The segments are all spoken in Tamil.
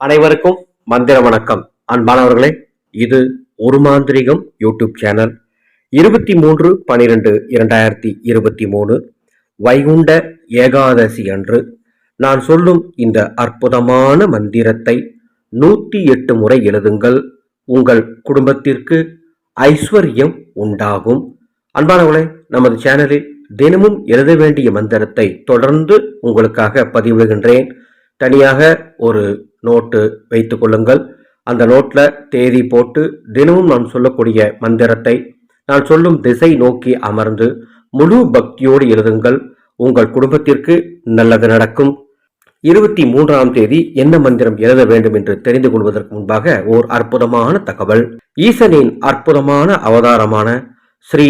அனைவருக்கும் மந்திர வணக்கம். அன்பானவர்களே இது ஒரு மாந்திரிகம் யூடியூப் சேனல். இருபத்தி மூன்று பனிரெண்டு இரண்டாயிரத்தி இருபத்தி மூணு வைகுண்ட ஏகாதசி அன்று நான் சொல்லும் இந்த அற்புதமான மந்திரத்தை நூற்றி எட்டு முறை எழுதுங்கள். உங்கள் குடும்பத்திற்கு ஐஸ்வர்யம் உண்டாகும். அன்பானவர்களே நமது சேனலில் தினமும் எழுத வேண்டிய மந்திரத்தை தொடர்ந்து உங்களுக்காக பதிவிடுகின்றேன். தனியாக ஒரு நோட்டு வைத்துக் கொள்ளுங்கள். அந்த நோட்டில் தேதி போட்டு தினமும் நான் சொல்லக்கூடிய மந்திரத்தை நான் சொல்லும் திசை நோக்கி அமர்ந்து முழு பக்தியோடு எழுதுங்கள். உங்கள் குடும்பத்திற்கு நல்லது நடக்கும். இருபத்தி மூன்றாம் தேதி என்ன மந்திரம் எழுத வேண்டும் என்று தெரிந்து கொள்வதற்கு முன்பாக ஓர் அற்புதமான தகவல். ஈசனின் அற்புதமான அவதாரமான ஸ்ரீ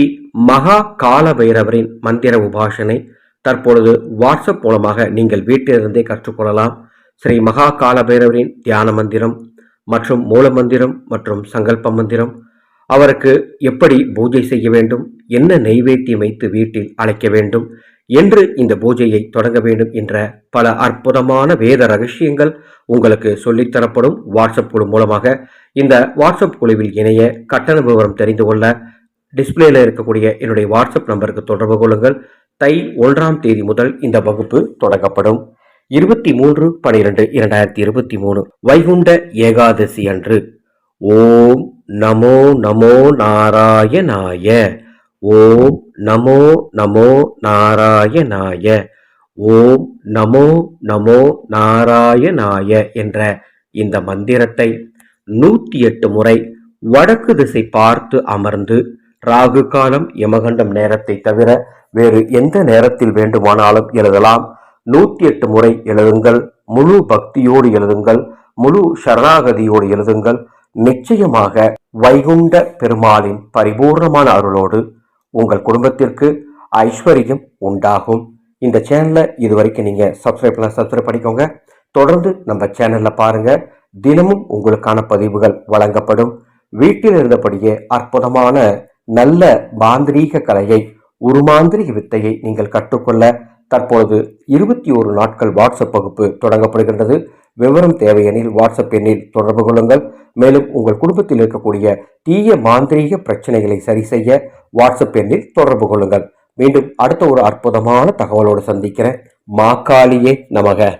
மகா கால பைரவரின் மந்திர உபாசனை தற்பொழுது வாட்ஸ்அப் மூலமாக நீங்கள் வீட்டிலிருந்தே கற்றுக்கொள்ளலாம். ஸ்ரீ மகா கால பைரவரின் தியான மந்திரம் மற்றும் மூல மந்திரம் மற்றும் சங்கல்ப மந்திரம். அவருக்கு எப்படி பூஜை செய்ய வேண்டும் என்ன நெய்வேத்தியம் வைத்து வீட்டில் அழைக்க வேண்டும் என்று இந்த பூஜையை தொடங்க வேண்டும் என்ற பல அற்புதமான வேத ரகசியங்கள் உங்களுக்கு சொல்லித்தரப்படும் வாட்ஸ்அப் குழு மூலமாக. இந்த வாட்ஸ்அப் குழுவில் இணைய கட்டண விவரம் தெரிந்து கொள்ள டிஸ்பிளேல இருக்கக்கூடிய என்னுடைய வாட்ஸ்அப் நம்பருக்கு தொடர்பு கொள்ளுங்கள். தை ஒன்றாம் தேதி முதல் இந்த வகுப்பு தொடங்கப்படும். இருபத்தி மூன்று பனிரெண்டு இரண்டாயிரத்தி இருபத்தி மூணு. வைகுண்ட ஏகாதசி அன்று. ஓம் நமோ நமோ நாராயணாய. ஓம் நமோ நமோ நாராயணாய. ஓம் நமோ நமோ நாராயணாய என்ற இந்த மந்திரத்தை நூற்றி எட்டு முறை வடக்கு திசை பார்த்து அமர்ந்து ராகு காலம் யமகண்டம் நேரத்தை தவிர வேறு எந்த நேரத்தில் வேண்டுமானாலும் எழுதலாம். நூற்றி எட்டு முறை எழுதுங்கள். முழு பக்தியோடு எழுதுங்கள். முழு சரணாகதியோடு எழுதுங்கள். நிச்சயமாக வைகுண்ட பெருமாளின் பரிபூர்ணமான அருளோடு உங்கள் குடும்பத்திற்கு ஐஸ்வர்யம் உண்டாகும். இந்த சேனலை இது வரைக்கும் நீங்கள் சப்ஸ்கிரைப் பண்ண சப்ஸ்கிரைப் பண்ணிக்கோங்க. தொடர்ந்து நம்ம சேனலில் பாருங்க. தினமும் உங்களுக்கான பதிவுகள் வழங்கப்படும். வீட்டில் இருந்தபடியே அற்புதமான நல்ல மாந்திரீக கலையை உருமாந்திரிக வித்தையை நீங்கள் கற்றுக்கொள்ள தற்பொழுது இருபத்தி ஒரு நாட்கள் வாட்ஸ்அப் வகுப்பு தொடங்கப்படுகின்றது. விவரம் தேவையெனில் வாட்ஸ்அப் எண்ணில் தொடர்பு கொள்ளுங்கள். மேலும் உங்கள் குடும்பத்தில் இருக்கக்கூடிய தீய மாந்திரீக பிரச்சனைகளை சரி செய்ய வாட்ஸ்அப் எண்ணில் தொடர்பு கொள்ளுங்கள். மீண்டும் அடுத்த ஒரு அற்புதமான தகவலோடு சந்திக்கிறேன். மாக்காளியே நமக.